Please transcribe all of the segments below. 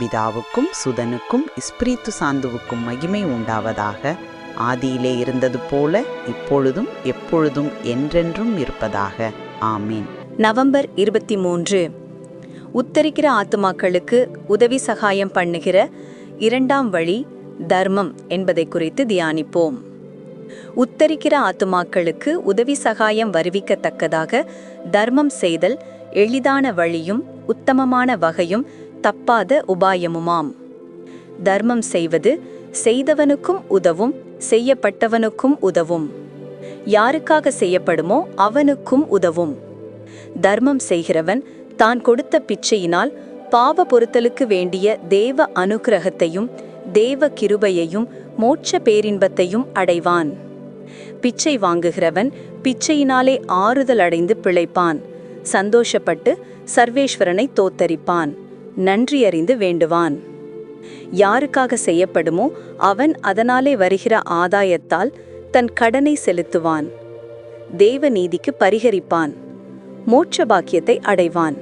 பிதாவுக்கும் சுதனுக்கும் இஸ்பிரித்து சாந்துவுக்கும் மகிமை உண்டாவதாக ஆதியிலே இருந்தது போல இப்பொழுதும் எப்பொழுதும் என்றென்றும் இருப்பதாக. ஆமீன். நவம்பர் இருபத்தி மூன்று உத்தரிக்கிற ஆத்துமாக்களுக்கு உதவி சகாயம் பண்ணுகிற இரண்டாம் வழி தர்மம் என்பதை குறித்து தியானிப்போம். உத்தரிக்கிற ஆத்துமாக்களுக்கு உதவி சகாயம் வருவிக்கத்தக்கதாக தர்மம் செய்தல் எளிதான வழியும் உத்தமமான வகையும் தப்பாத உபாயமுமாம். தர்மம் செய்வது செய்தவனுக்கும் உதவும் செய்யப்பட்டவனுக்கும் உதவும். யாருக்காக செய்யப்படுமோ அவனுக்கும் உதவும். தர்மம் செய்கிறவன் தான் கொடுத்த பிச்சையினால் பாவ பொருத்தலுக்கு வேண்டிய தேவ அனுக்கிரகத்தையும் தேவ கிருபையையும் மோட்ச பேரின்பத்தையும் அடைவான். பிச்சை வாங்குகிறவன் பிச்சையினாலே ஆறுதல் அடைந்து பிழைப்பான். சந்தோஷப்பட்டு சர்வேஸ்வரனை தோத்தரிப்பான். நன்றியறிந்து வேண்டுவான். யாருக்காக செய்யப்படுமோ அவன் அதனாலே வருகிற ஆதாயத்தால் தன் கடனை செலுத்துவான். தேவ நீதிக்கு பரிகரிப்பான். மோட்ச பாக்கியத்தை அடைவான்.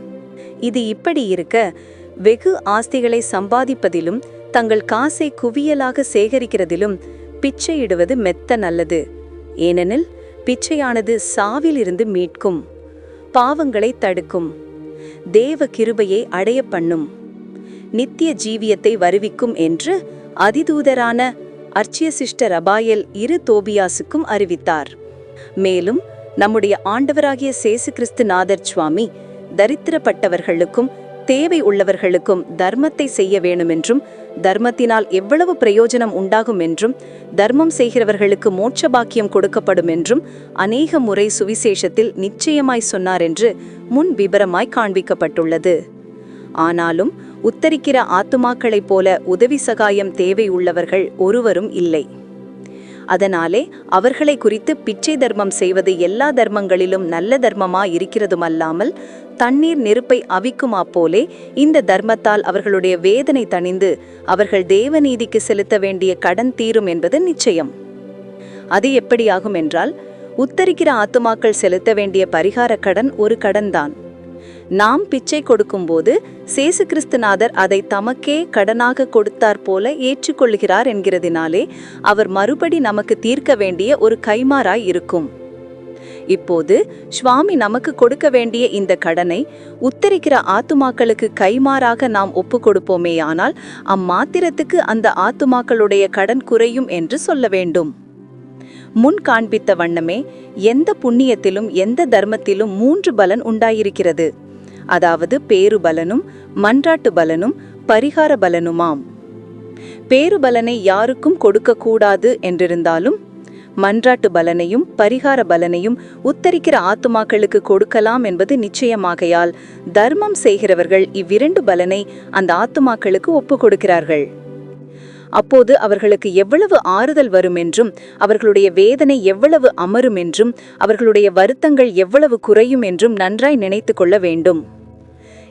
இது இப்படி இருக்க வெகு ஆஸ்திகளை சம்பாதிப்பதிலும் தங்கள் காசை குவியலாக சேகரிக்கிறதிலும் பிச்சையிடுவது மெத்த நல்லது. ஏனெனில் பிச்சையானது சாவிலிருந்து மீட்கும் பாவங்களை தடுக்கும். தேவ கிருபையை அடைய பண்ணும் நித்திய ஜீவியத்தை வருவிக்கும் என்று அதிதூதரான அர்ச்சியசிஷ்ட ரபாயல் இரு தோபியாசுக்கும் அறிவித்தார். மேலும் நம்முடைய ஆண்டவராகிய சேசு கிறிஸ்து நாதர் சுவாமி தரித்திரப்பட்டவர்களுக்கும் தேவை உள்ளவர்களுக்கும் தர்மத்தை செய்ய வேணுமென்றும் தர்மத்தினால் எவ்வளவு பிரயோஜனம் உண்டாகும் என்றும் தர்மம் செய்கிறவர்களுக்கு மோட்ச பாக்கியம் கொடுக்கப்படும் என்றும் அநேக முறை சுவிசேஷத்தில் நிச்சயமாய் சொன்னார் என்று முன் விபரமாய் காண்பிக்கப்பட்டுள்ளது. ஆனாலும் உத்தரிக்கிற ஆத்துமாக்களைப் போல உதவி சகாயம் தேவை உள்ளவர்கள் ஒருவரும் இல்லை. அதனாலே அவர்களை குறித்து பிச்சை தர்மம் செய்வது எல்லா தர்மங்களிலும் நல்ல தர்மமா இருக்கிறதுமல்லாமல் தண்ணீர் நெருப்பை அவிக்குமா போலே இந்த தர்மத்தால் அவர்களுடைய வேதனை தணிந்து அவர்கள் தேவநீதிக்கு செலுத்த வேண்டிய கடன் தீரும் என்பது நிச்சயம். அது எப்படியாகும் என்றால் உத்தரிக்கிற ஆத்துமாக்கள் செலுத்த வேண்டிய பரிகார கடன் ஒரு கடன்தான் நாம் பிச்சை கொடுக்கும்போது சேசு கிறிஸ்துநாதர் அதை தமக்கே கடனாக கொடுத்தார் போல ஏற்றுக்கொள்கிறார் என்கிறதினாலே அவர் மறுபடி நமக்கு தீர்க்க வேண்டிய ஒரு கைமாறாய் இருக்கும். இப்போது சுவாமி நமக்கு கொடுக்க வேண்டிய இந்த கடனை உத்தரிக்கிற ஆத்துமாக்களுக்கு கைமாறாக நாம் ஒப்பு கொடுப்போமேயானால் அம்மாத்திரத்துக்கு அந்த ஆத்துமாக்களுடைய கடன் குறையும் என்று சொல்ல வேண்டும். முன் காண்பித்த வண்ணமே எந்த புண்ணியத்திலும் எந்த தர்மத்திலும் மூன்று பலன் உண்டாயிருக்கிறது. அதாவது பேரு பலனும் மன்றாட்டு பலனும் பரிகார பலனுமாம். பேரு பலனை யாருக்கும் கொடுக்கக்கூடாது என்றிருந்தாலும் மன்றாட்டு பலனையும் பரிகார பலனையும் உத்தரிக்கிற ஆத்துமாக்களுக்கு கொடுக்கலாம் என்பது நிச்சயமாகையால் தர்மம் செய்கிறவர்கள் இவ்விரண்டு பலனை அந்த ஆத்துமாக்களுக்கு ஒப்புக் கொடுக்கிறார்கள் அப்போது அவர்களுக்கு எவ்வளவு ஆறுதல் வரும் என்றும் அவர்களுடைய வேதனை எவ்வளவு அமரும் என்றும் அவர்களுடைய வருத்தங்கள் எவ்வளவு குறையும் என்றும் நன்றாய் நினைத்து கொள்ள வேண்டும்.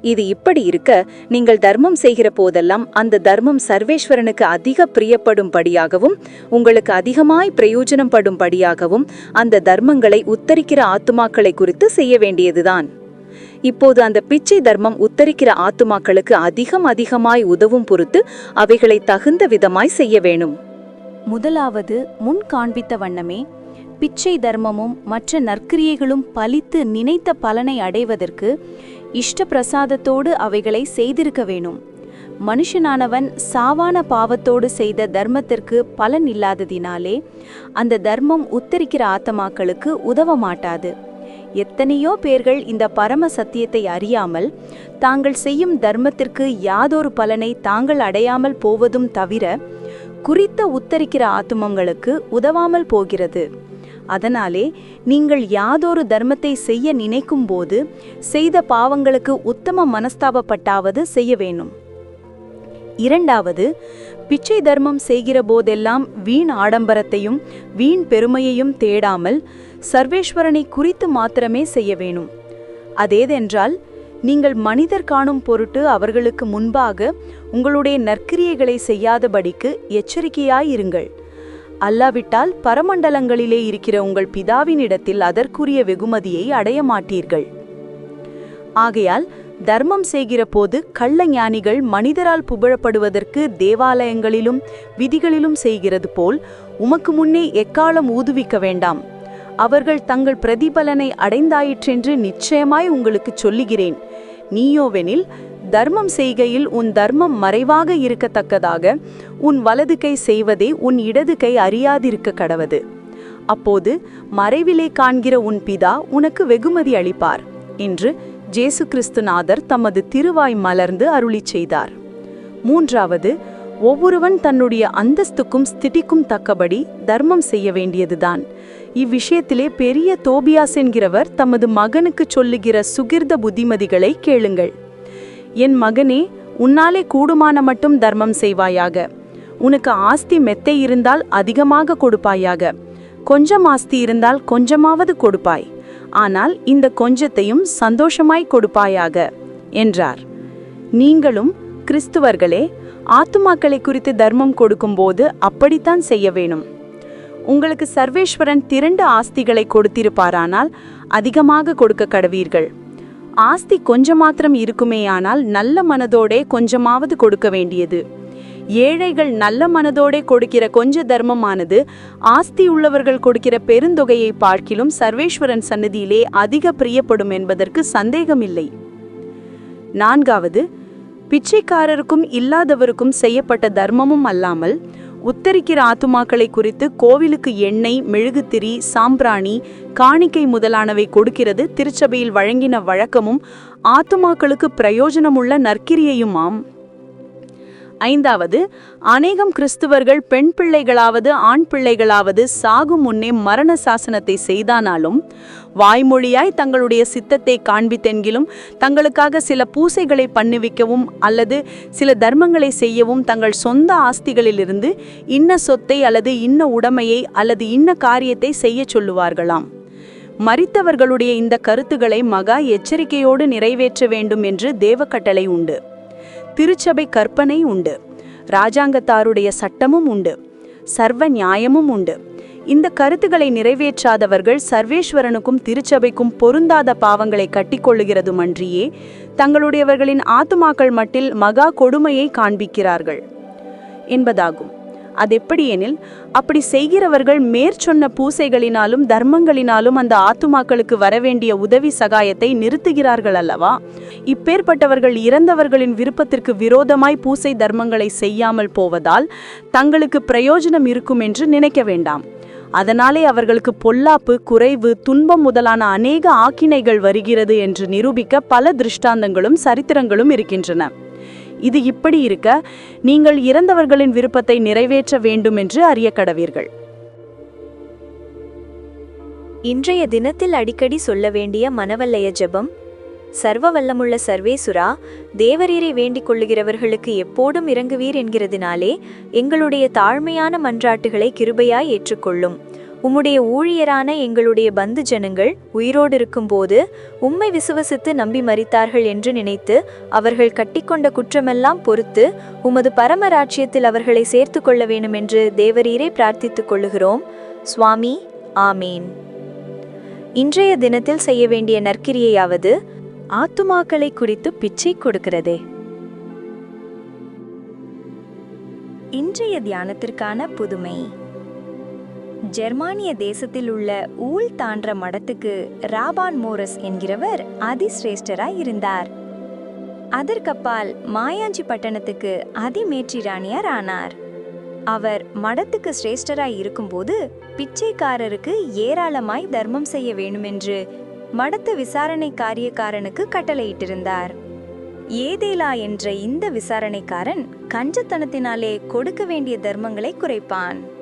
இது இப்படி இருக்க நீங்கள் தர்மம் செய்கிற போதெல்லாம் அந்த தர்மம் சர்வேஸ்வரனுக்கு அதிக பிரியப்படும்படியாகவும் உங்களுக்கு அதிகமாய் பிரயோஜனம் படும்படியாகவும் அந்த தர்மங்களை உத்தரிக்கிற ஆத்துமாக்களை குறித்து செய்ய வேண்டியதுதான். இப்போது அந்த பிச்சை தர்மம் உத்தரிக்கிற ஆத்துமாக்களுக்கு அதிகம் அதிகமாய் உதவும் பொறுத்து அவைகளை தகுந்த விதமாய் செய்ய வேணும். முதலாவது முன் காண்பித்த வண்ணமே பிச்சை தர்மமும் மற்ற நற்கிரியைகளும் பலித்து நினைத்த பலனை அடைவதற்கு இஷ்ட பிரசாதத்தோடு அவைகளை செய்திருக்க வேணும். மனுஷனானவன் சாவான பாவத்தோடு செய்த தர்மத்திற்கு பலன் இல்லாததினாலே அந்த தர்மம் உத்தரிக்கிற ஆத்தமாக்களுக்கு உதவ மாட்டாது. எத்தனையோ பேர்கள் இந்த பரம சத்தியத்தை அறியாமல் தாங்கள் செய்யும் தர்மத்திற்கு யாதொரு பலனை தாங்கள் அடையாமல் போவதும் தவிர குறித்த உத்தரிக்கிற ஆத்துமங்களுக்கு உதவாமல் போகிறது. அதனாலே நீங்கள் யாதொரு தர்மத்தை செய்ய நினைக்கும் போது செய்த பாவங்களுக்கு உத்தம மனஸ்தாபப்பட்டாவது செய்ய வேணும் இரண்டாவது பிச்சை தர்மம் செய்கிற போதெல்லாம் வீண் ஆடம்பரத்தையும் வீண் பெருமையையும் தேடாமல் சர்வேஸ்வரனை குறித்து மாத்திரமே செய்ய வேணும். அதேதென்றால் நீங்கள் மனிதர் காணும் பொருட்டு அவர்களுக்கு முன்பாக உங்களுடைய நற்கிரியைகளை செய்யாதபடிக்கு எச்சரிக்கையாயிருங்கள் அல்லாவிட்டால் பரமண்டலங்களிலே இருக்கிற உங்கள் பிதாவினிடத்தில் அதற்குரிய வெகுமதியை அடைய மாட்டீர்கள். ஆகையால் தர்மம் செய்கிற போது கள்ள ஞானிகள் மனிதரால் புகழப்படுவதற்கு தேவாலயங்களிலும் விதிகளிலும் செய்கிறது போல் உமக்கு முன்னே எக்காலம் ஊதுவிக்க வேண்டாம். அவர்கள் தங்கள் பிரதிபலனை அடைந்தாயிற்றென்று நிச்சயமாய் உங்களுக்கு சொல்லுகிறேன். நீயோவெனில் தர்மம் செய்கையில் உன் தர்மம் மறைவாக இருக்கத்தக்கதாக உன் வலது கை செய்வதே உன் இடது கை அறியாதிருக்க கடவது. அப்போது மறைவிலே காண்கிற உன் பிதா உனக்கு வெகுமதி அளிப்பார் என்று ஜேசு கிறிஸ்துநாதர் தமது திருவாய் மலர்ந்து அருளிச் செய்தார். மூன்றாவது ஒவ்வொருவன் தன்னுடைய அந்தஸ்துக்கும் ஸ்திதிக்கும் தக்கபடி தர்மம் செய்ய வேண்டியதுதான். இவ்விஷயத்திலே பெரிய தோபியாஸ் என்கிறவர் தமது மகனுக்கு சொல்லுகிற சுகிர்த புத்திமதிகளை கேளுங்கள். என் மகனே உன்னாலே கூடுமான மட்டும் தர்மம் செய்வாயாக. உனக்கு ஆஸ்தி மெத்தை இருந்தால் அதிகமாக கொடுப்பாயாக. கொஞ்சம் ஆஸ்தி இருந்தால் கொஞ்சமாவது கொடுப்பாய். ஆனால் இந்த கொஞ்சத்தையும் சந்தோஷமாய் கொடுப்பாயாக என்றார். நீங்களும் கிறிஸ்துவர்களே ஆத்துமாக்களை குறித்து தர்மம் கொடுக்கும்போது அப்படித்தான் செய்ய வேணும். உங்களுக்கு சர்வேஸ்வரன் திரண்ட ஆஸ்திகளை கொடுத்திருப்பாரானால் அதிகமாக கொடுக்க கடவீர்கள் ஆஸ்தி கொஞ்சம் மாத்திரம் இருக்குமேயானால் நல்ல மனதோடே கொஞ்சமாவது கொடுக்க வேண்டியது. ஏழைகள் நல்ல மனதோடே கொடுக்கிற கொஞ்ச தர்மமானது ஆஸ்தி உள்ளவர்கள் கொடுக்கிற பெருந்தொகையை பார்க்கிலும் சர்வேஸ்வரன் சன்னதியிலே அதிக பிரியப்படும் என்பதற்கு சந்தேகமில்லை. நான்காவது பிச்சைக்காரருக்கும் இல்லாதவருக்கும் செய்யப்பட்ட தர்மமும் அல்லாமல் உத்தரிக்கிற ஆத்துமாக்களை குறித்து கோவிலுக்கு எண்ணெய் மெழுகுத்திரி சாம்பிராணி காணிக்கை முதலானவை கொடுக்கிறது. திருச்சபையில் வழங்கின வழக்கமும் ஆத்துமாக்களுக்கு பிரயோஜனமுள்ள நற்கிரியையுமாம். ஐந்தாவது அநேகம் கிறிஸ்துவர்கள் பெண் பிள்ளைகளாவது ஆண் பிள்ளைகளாவது சாகும் முன்னே மரண சாசனத்தை செய்தானாலும் வாய்மொழியாய் தங்களுடைய சித்தத்தை காண்பித்தென்கிலும் தங்களுக்காக சில பூசைகளை பண்ணுவிக்கவும் அல்லது சில தர்மங்களை செய்யவும் தங்கள் சொந்த ஆஸ்திகளிலிருந்து இன்ன சொத்தை அல்லது இன்ன உடைமையை அல்லது இன்ன காரியத்தை செய்ய சொல்லுவார்களாம். மறித்தவர்களுடைய இந்த கருத்துக்களை மகா எச்சரிக்கையோடு நிறைவேற்ற வேண்டும் என்று தேவக்கட்டளை உண்டு. திருச்சபை கற்பனை உண்டு. ராஜாங்கத்தாருடைய சட்டமும் உண்டு. சர்வ நியாயமும் உண்டு. இந்த கருத்துக்களை நிறைவேற்றாதவர்கள் சர்வேஸ்வரனுக்கும் திருச்சபைக்கும் பொருந்தாத பாவங்களை கட்டிக்கொள்ளுகிறதுமன்றியே தங்களுடையவர்களின் ஆத்துமாக்கள் மட்டில் மகா கொடுமையை காண்பிக்கிறார்கள். என்பதாகும். அது எப்படியெனில் அப்படி செய்கிறவர்கள் மேற்சொன்ன பூசைகளினாலும் தர்மங்களினாலும் அந்த ஆத்துமாக்களுக்கு வரவேண்டிய உதவி சகாயத்தை நிறுத்துகிறார்கள் அல்லவா? இப்பேற்பட்டவர்கள் இறந்தவர்களின் விருப்பத்திற்கு விரோதமாய் பூசை தர்மங்களை செய்யாமல் போவதால் தங்களுக்கு பிரயோஜனம் இருக்கும் என்று நினைக்க வேண்டாம். அதனாலே அவர்களுக்கு பொல்லாப்பு குறைவு துன்பம் முதலான அநேக ஆக்கினைகள் வருகிறது என்று நிரூபிக்க பல திருஷ்டாந்தங்களும் சரித்திரங்களும் இருக்கின்றன. இது இப்படி இருக்க நீங்கள் இறந்தவர்களின் விருப்பத்தை நிறைவேற்ற வேண்டும் என்று அறிய கடவீர்கள் இன்றைய தினத்தில் அடிக்கடி சொல்ல வேண்டிய மனவல்லய ஜெபம் சர்வ வல்லமுள்ள சர்வேசுரா தேவரீரை வேண்டிக் கொள்ளுகிறவர்களுக்கு எப்போதும் இறங்குவீர் என்கிறதினாலே எங்களுடைய தாழ்மையான மன்றாட்டுகளை கிருபையாய் ஏற்றுக்கொள்ளும். உம்முடைய ஊழியரான எங்களுடைய பந்து ஜனங்கள் உயிரோடு இருக்கும்போது உம்மை விசுவசித்து நம்பி மறித்தார்கள் என்று நினைத்து அவர்கள் கட்டிக்கொண்ட குற்றமெல்லாம் பொறுத்து உமது பரமராட்சியத்தில் அவர்களை சேர்த்து கொள்ள வேண்டும் என்று தேவரீரை பிரார்த்தித்துக் கொள்ளுகிறோம். சுவாமி ஆமீன். இன்றைய தினத்தில் செய்ய வேண்டிய நற்கிரியையாவது ஆத்துமாக்களை குறித்து பிச்சை கொடுக்கிறதே. இன்றைய தியானத்திற்கான புதுமை. ஜெர்மானிய தேசத்தில் உள்ள ஊல் தான்ற மடத்துக்கு ராபான் மோரஸ் என்கிறவர் அதிசிரேஷ்டராய் இருந்தார். அதற்கப்பால் மாயாஞ்சி பட்டணத்துக்கு அதிமேற்றி ராணியார் ஆனார். அவர் மடத்துக்கு சிரேஷ்டராய் இருக்கும்போது பிச்சைக்காரருக்கு ஏராளமாய் தர்மம் செய்ய வேண்டுமென்று மடத்து விசாரணை காரியக்காரனுக்கு கட்டளையிட்டிருந்தார். ஏதேலா என்ற இந்த விசாரணைக்காரன் கஞ்சத்தனத்தினாலே கொடுக்க வேண்டிய தர்மங்களை குறைப்பான்.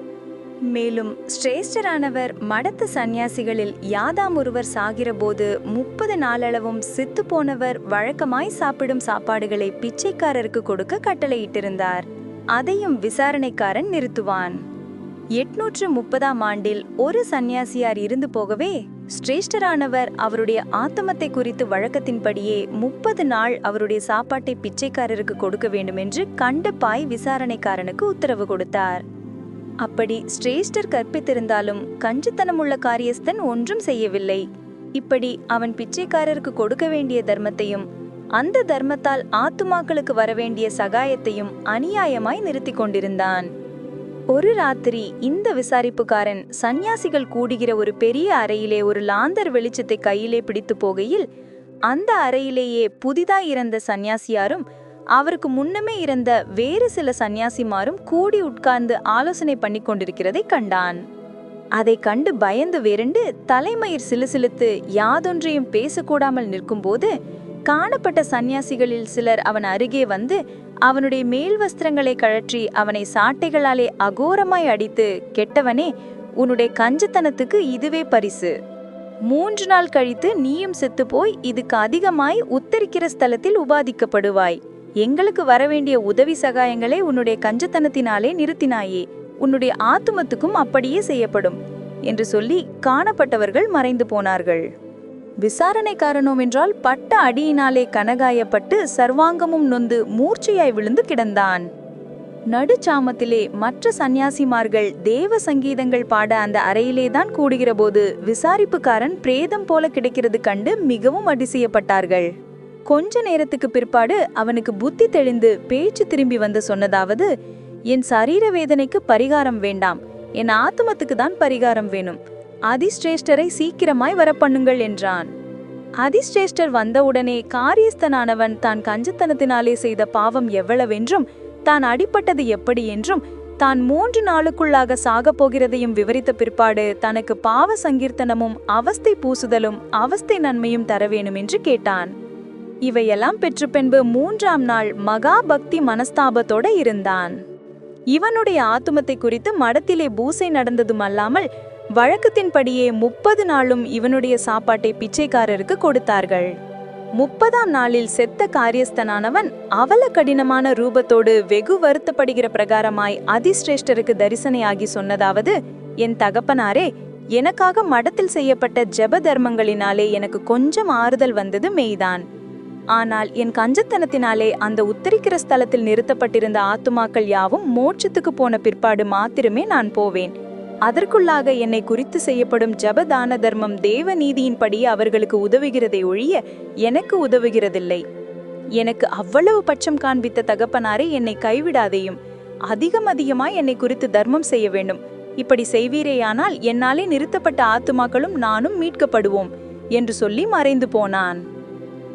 மேலும் ஸ்ரேஷ்டரானவர் மடத்து சந்நியாசிகளில் யாதாம் ஒருவர் சாகிறபோது முப்பது நாளளவும் சித்து போனவர் வழக்கமாய் சாப்பிடும் சாப்பாடுகளை பிச்சைக்காரருக்கு கொடுக்க கட்டளையிட்டிருந்தார். அதையும் விசாரணைக்காரன் நிறுத்துவான். எட்நூற்று முப்பதாம் ஆண்டில் ஒரு சந்நியாசியார் இருந்து போகவே சிரேஷ்டரானவர் அவருடைய ஆத்தமத்தை குறித்து வழக்கத்தின்படியே முப்பது நாள் அவருடைய சாப்பாட்டை பிச்சைக்காரருக்கு கொடுக்க வேண்டுமென்று கண்டப்பாய் விசாரணைக்காரனுக்கு உத்தரவு கொடுத்தார். அப்படி ஸ்ரேஷ்டர் கற்பித்திருந்தாலும் கஞ்சித்தனமுள்ள காரியஸ்தன் ஒன்றும் செய்யவில்லை. இப்படி அவன் பிச்சைக்காரருக்கு கொடுக்க வேண்டிய தர்மத்தையும் அந்த தர்மத்தால் ஆத்துமாக்களுக்கு வரவேண்டிய சகாயத்தையும் அநியாயமாய் நிறுத்திக் கொண்டிருந்தான். ஒரு ராத்திரி இந்த விசாரிப்புக்காரன் சந்நியாசிகள் கூடுகிற ஒரு பெரிய அறையிலே ஒரு லாந்தர் வெளிச்சத்தை கையிலே பிடித்து போகையில் அந்த அறையிலேயே புதிதாய் இறந்த சந்நியாசியாரும் அவருக்கு முன்னமே இருந்த வேறு சில சந்நியாசிமாரும் கூடி உட்கார்ந்து ஆலோசனை பண்ணி கொண்டிருக்கிறதை கண்டான். அதை கண்டு பயந்து விரண்டு தலைமயிர் சிலுசிலுத்து யாதொன்றையும் பேசக்கூடாமல் நிற்கும்போது காணப்பட்ட சந்நியாசிகளில் சிலர் அவன் அருகே வந்து அவனுடைய மேல் வஸ்திரங்களை கழற்றி அவனை சாட்டைகளாலே அகோரமாய் அடித்து கெட்டவனே உன்னுடைய கஞ்சத்தனத்துக்கு இதுவே பரிசு. மூன்று நாள் கழித்து நீயும் செத்துப்போய் இதுக்கு அதிகமாய் உத்தரிக்கிற ஸ்தலத்தில் உபாதிக்கப்படுவாய். எங்களுக்கு வரவேண்டிய உதவி சகாயங்களை உன்னுடைய கஞ்சத்தனத்தினாலே நிறுத்தினாயே. உன்னுடைய ஆத்துமத்துக்கும் அப்படியே செய்யப்படும். என்று சொல்லி காணப்பட்டவர்கள் மறைந்து போனார்கள். விசாரணைக்காரனோ என்றால் பட்ட அடியினாலே கனகாயப்பட்டு சர்வாங்கமும் நொந்து மூர்ச்சையாய் விழுந்து கிடந்தான். நடுச்சாமத்திலே மற்ற சந்நியாசிமார்கள் தேவ சங்கீதங்கள் பாட அந்த அறையிலேதான் கூடுகிறபோது விசாரிப்புக்காரன் பிரேதம் போல கிடைக்கிறது கண்டு மிகவும் அதிசயப்பட்டார்கள். கொஞ்ச நேரத்துக்கு பிற்பாடு அவனுக்கு புத்தி தெளிந்து பேச்சு திரும்பி வந்து சொன்னதாவது என் சரீர வேதனைக்கு பரிகாரம் வேண்டாம். என் ஆத்துமத்துக்கு தான் பரிகாரம் வேணும். அதிஸ்ரேஷ்டரை சீக்கிரமாய் வரப்பண்ணுங்கள் என்றான். அதிஸ்ரேஷ்டர் வந்தவுடனே காரியஸ்தனானவன் தான் கஞ்சத்தனத்தினாலே செய்த பாவம் எவ்வளவென்றும் தான் அடிபட்டது எப்படி என்றும் தான் மூன்று நாளுக்குள்ளாக சாகப் போகிறதையும் விவரித்த பிற்பாடு தனக்கு பாவ சங்கீர்த்தனமும் அவஸ்தை பூசுதலும் அவஸ்தை நன்மையும் தர வேணும் என்று கேட்டான். இவையெல்லாம் பெற்று பின்பு மூன்றாம் நாள் மகா பக்தி மனஸ்தாபத்தோட இருந்தான். இவனுடைய ஆத்துமத்தை குறித்து மடத்திலே பூசை நடந்ததும் அல்லாமல் வழக்கத்தின்படியே முப்பது நாளும் இவனுடைய சாப்பாட்டை பிச்சைக்காரருக்கு கொடுத்தார்கள். முப்பதாம் நாளில் செத்த காரியஸ்தனானவன் அவல கடினமான ரூபத்தோடு வெகு வருத்தப்படுகிற பிரகாரமாய் அதிசிரேஷ்டருக்கு தரிசனையாகி சொன்னதாவது என் தகப்பனாரே எனக்காக மடத்தில் செய்யப்பட்ட ஜெப தர்மங்களினாலே எனக்கு கொஞ்சம் ஆறுதல் வந்தது மெய்தான். ஆனால் என் கஞ்சத்தனத்தினாலே அந்த உத்தரிக்கிற ஸ்தலத்தில் நிறுத்தப்பட்டிருந்த ஆத்துமாக்கள் யாவும் மோட்சத்துக்கு போன பிற்பாடு மாத்திரமே நான் போவேன். அதற்குள்ளாக என்னை குறித்து செய்யப்படும் ஜபதான தர்மம் தேவ நீதியின்படி அவர்களுக்கு உதவுகிறதை ஒழிய எனக்கு உதவுகிறதில்லை. எனக்கு அவ்வளவு பட்சம் காண்பித்த தகப்பனாரே என்னை கைவிடாதேயும் அதிகம் அதிகமாய் என்னை குறித்து தர்மம் செய்ய வேண்டும். இப்படி செய்வீரேயானால் என்னாலே நிறுத்தப்பட்ட ஆத்துமாக்களும் நானும் மீட்கப்படுவோம் என்று சொல்லி மறைந்து போனான்.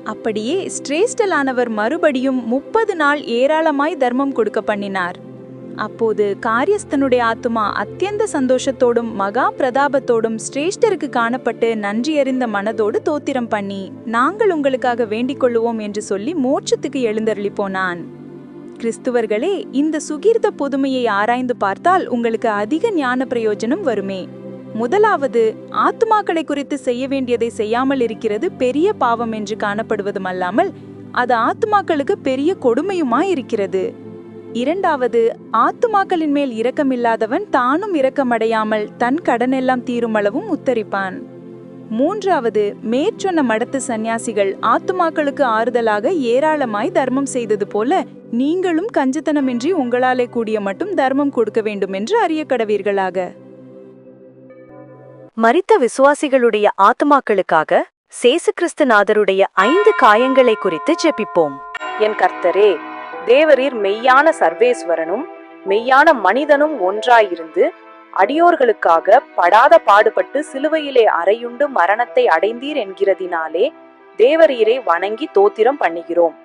அப்படியே ஸ்ரேஷ்டலானவர் மறுபடியும் முப்பது நாள் ஏராளமாய் தர்மம் கொடுக்க பண்ணினார். அப்போது காரியஸ்தனுடைய ஆத்துமா அத்தியந்த சந்தோஷத்தோடும் மகா பிரதாபத்தோடும் ஸ்ரேஷ்டருக்கு காணப்பட்டு நன்றியறிந்த மனதோடு தோத்திரம் பண்ணி நாங்கள் உங்களுக்காக வேண்டிக் கொள்ளுவோம் என்று சொல்லி மோட்சத்துக்கு எழுந்தருளி போனான் கிறிஸ்துவர்களே இந்த சுகீர்த்த புதுமையை ஆராய்ந்து பார்த்தால் உங்களுக்கு அதிக ஞான பிரயோஜனம் வருமே. முதலாவது ஆத்துமாக்களை குறித்து செய்ய வேண்டியதை செய்யாமல் இருக்கிறது பெரிய பாவம் என்று காணப்படுவதும் அல்லாமல் அது ஆத்துமாக்களுக்கு பெரிய கொடுமையுமாய் இருக்கிறது. இரண்டாவது ஆத்துமாக்களின் மேல் இரக்கமில்லாதவன் தானும் இரக்கமடையாமல் தன் கடனெல்லாம் தீருமளவும் உத்தரிப்பான். மூன்றாவது மேற்சொன்ன மடத்து சந்நியாசிகள் ஆத்துமாக்களுக்கு ஆறுதலாக ஏராளமாய் தர்மம் செய்தது போல நீங்களும் கஞ்சத்தனமின்றி உங்களாலே கூடிய மட்டும் தர்மம் கொடுக்க வேண்டும் என்று அறிய கடவீர்களாக மரித்த விசுவாசிகளுடைய ஆத்துமாக்களுக்காக சேசு கிறிஸ்துநாதருடைய ஐந்து காயங்களை குறித்து ஜெபிப்போம். என் கர்த்தரே தேவரீர் மெய்யான சர்வேஸ்வரனும் மெய்யான மனிதனும் ஒன்றாயிருந்து அடியோர்களுக்காக படாத பாடுபட்டு சிலுவையிலே அறையுண்டு மரணத்தை அடைந்தீர் என்கிறதினாலே தேவரீரை வணங்கி தோத்திரம் பண்ணுகிறோம்.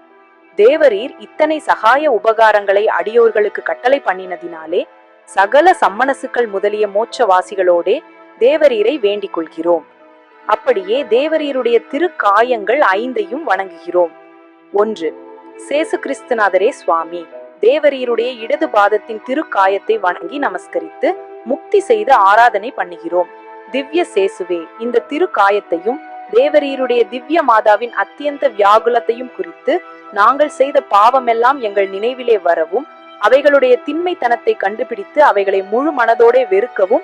தேவரீர் இத்தனை சகாய உபகாரங்களை அடியோர்களுக்கு கட்டளை பண்ணினதினாலே சகல சம்மனசுக்கள் முதலிய மோட்சவாசிகளோடே தேவரீரை வேண்டிக் கொள்கிறோம். அப்படியே தேவரீருடைய திருக்காயங்கள் ஐந்தையும் வணங்குகிறோம். ஒன்று சேசு கிறிஸ்துநாதரே சுவாமி தேவரீருடைய இடது பாதத்தின் திருக்காயத்தை வணங்கி நமஸ்கரித்து முக்தி செய்து ஆராதனை பண்ணுகிறோம். திவ்ய சேசுவே இந்த திருக்காயத்தையும் தேவரீருடைய திவ்ய மாதாவின் அத்தியந்த வியாகுலத்தையும் குறித்து நாங்கள் செய்த பாவமெல்லாம் எங்கள் நினைவிலே வரவும் அவைகளுடைய திண்மைத்தனத்தை கண்டுபிடித்து அவைகளை முழு மனதோட வெறுக்கவும்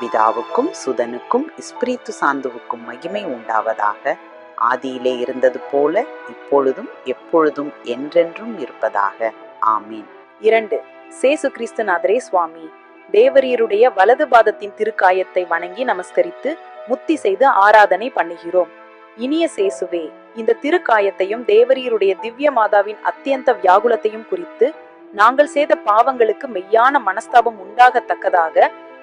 பிதாவுக்கும் சுதனுக்கும் இஸ்பிரித்து சாந்துவுக்கும் மகிமை உண்டாவதாக ஆதியிலே இருந்தது போல இப்பொழுதும் எப்பொழுதும் என்றென்றும் இருப்பதாக. ஆமீன். இரண்டு சேசு கிறிஸ்துநாதரே சுவாமி தேவரீருடைய வலது பாதத்தின் திருக்காயத்தை வணங்கி நமஸ்கரித்து முத்தி செய்து ஆராதனை பண்ணுகிறோம். இனிய சேசுவே இந்த திருக்காயத்தையும் தேவரீருடைய திவ்ய மாதாவின் அத்தியந்த வியாகுலத்தையும் குறித்து நாங்கள் செய்த பாவங்களுக்கு மெய்யான மனஸ்தாபம் உண்டாகத்தக்கதாக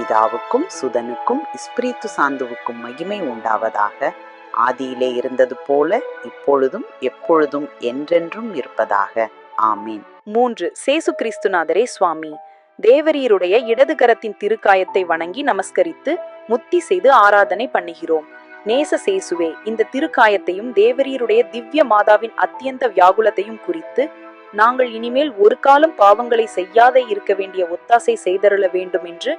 பிதாவுக்கும் சுதனுக்கும் இஸ்பிரித்து சாந்துவுக்கும் மகிமை உண்டாவதாக ஆதியிலே இருந்தது போல இப்பொழுதும் எப்பொழுதும் என்றென்றும் இருப்பதாக. ஆமீன். மூன்று. சேசு கிறிஸ்துநாதரே சுவாமி தேவரீருடைய இடது கரத்தின் திருக்காயத்தை வணங்கி நமஸ்கரித்து முத்தி செய்து ஆராதனை பண்ணுகிறோம். நேச சேசுவே இந்த திருக்காயத்தையும் தேவரீருடைய திவ்ய மாதாவின் அத்தியந்த வியாகுலத்தையும் குறித்து நாங்கள் இனிமேல் ஒரு காலம் பாவங்களை செய்யாத இருக்க வேண்டிய ஒத்தாசை செய்தருள வேண்டும் என்று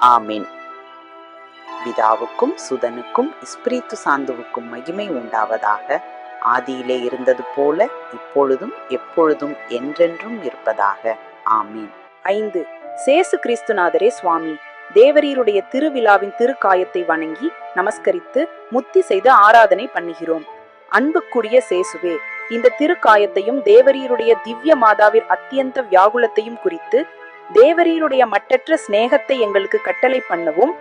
ஆமீன். பிதாவுக்கும் சுதனுக்கும் இஸ்பிரித்து சாந்துவுக்கும் மகிமை உண்டாவதாக ஆதியிலே இருந்தது போல இப்பொழுதும் எப்பொழுதும் என்றென்றும் இருப்பதாக. ஆமீன். ஐந்து. சேசு கிறிஸ்துநாதரே சுவாமி தேவரீருடைய திருவிழாவின் திருக்காயத்தை வணங்கி நமஸ்கரித்து முத்தி செய்து ஆராதனை பண்ணுகிறோம். அன்புக்குரிய சேசுவே இந்த திருக்காயத்தையும் தேவரீருடைய திவ்ய மாதாவின் அத்தியந்த வியாகுலத்தையும் குறித்து தேவரீருடைய மட்டற்ற சிநேகத்தை எங்களுக்கு கட்டளை பண்ணவும்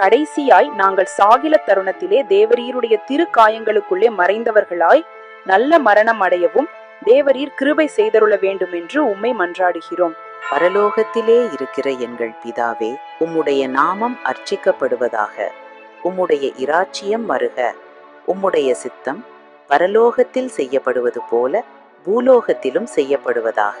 கடைசியாய் நாங்கள் சாகில தருணத்திலே தேவரீருடைய திருக்காயங்களுக்குள்ளே மறைந்தவர்களாய் நல்ல மரணம் அடையவும் தேவரீர் கிருபை செய்தருள வேண்டும் என்று உம்மை மன்றாடுகிறோம். பரலோகத்திலே இருக்கிற எங்கள் பிதாவே உம்முடைய நாமம் அர்ச்சிக்கப்படுவதாக உம்முடைய இராச்சியம் வருக உம்முடைய சித்தம் பரலோகத்தில் செய்யப்படுவது போல பூலோகத்திலும் செய்யப்படுவதாக.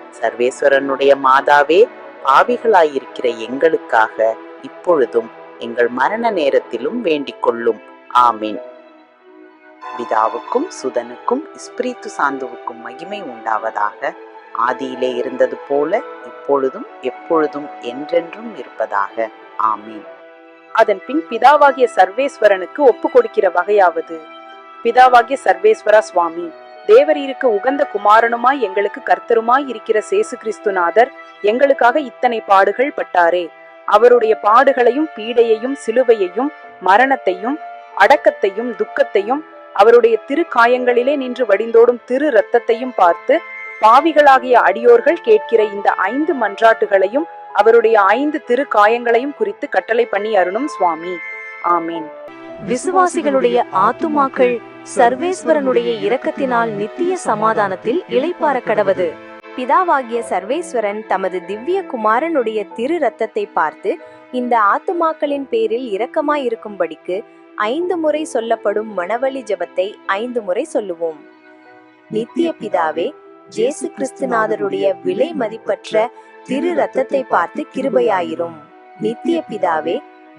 சர்வேஸ்வரனுடைய மாதாவே பாவிகளாயிருக்கிற எங்களுக்காக இப்பொழுதும் எங்கள் மரண நேரத்திலும் வேண்டிக் கொள்ளும் ஆமீன். பிதாவுக்கும் சுதனுக்கும் இஸ்பிரித்து சாந்துவுக்கும் மகிமை உண்டாவதாக ஆதியிலே இருந்தது போல இப்பொழுதும் எப்பொழுதும் என்றென்றும் இருப்பதாக. ஆமீன். அதன் பின் பிதாவாகிய சர்வேஸ்வரனுக்கு ஒப்பு கொடுக்கிற வகையாவது? பிதாவாகிய சர்வேஸ்வரா சுவாமி தேவரீருக்கு உகந்த குமாரனுமாய் எங்களுக்கு கர்த்தருமாய் இருக்கிற சேசு கிறிஸ்துநாதர் எங்களுக்காக இத்தனை பாடுகள் பட்டாரே. அவருடைய பாடுகளையும் பீடையையும் சிலுவையையும் மரணத்தையும் அடக்கத்தையும் துக்கத்தையும் அவருடைய திரு காயங்களிலே நின்று வடிந்தோடும் திரு ரத்தத்தையும் பார்த்து பாவிகளாகிய அடியோர்கள் கேட்கிற இந்த ஐந்து மன்றாட்டுகளையும் அவருடைய ஐந்து திரு காயங்களையும் குறித்து கட்டளை பண்ணி அருணும் சுவாமி. ஆமீன். விசுவாசிகளுடைய ஆத்துமாக்கள் சர்வேஸ்வரனுடைய இரக்கத்தினால் நித்திய சமாதானத்தில் இளைப்பார கடவது பிதாவாகிய சர்வேஸ்வரன் தமது திவ்ய குமாரனுடைய திரு ரத்தத்தை பார்த்து இந்த ஆத்துமாக்களின் பேரில் இரக்கமாயிருக்கும்படிக்கு ஐந்து முறை சொல்லப்படும் மணவழி ஜெபத்தை ஐந்து முறை சொல்லுவோம். நித்திய பிதாவே ஜேசு கிறிஸ்துநாதருடைய விலை மதிப்பற்ற திரு ரத்தத்தை பார்த்து கிருபையாயிரும். நித்திய பிதாவே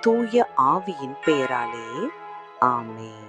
தூய ஆவியின் பெயராலே. ஆமே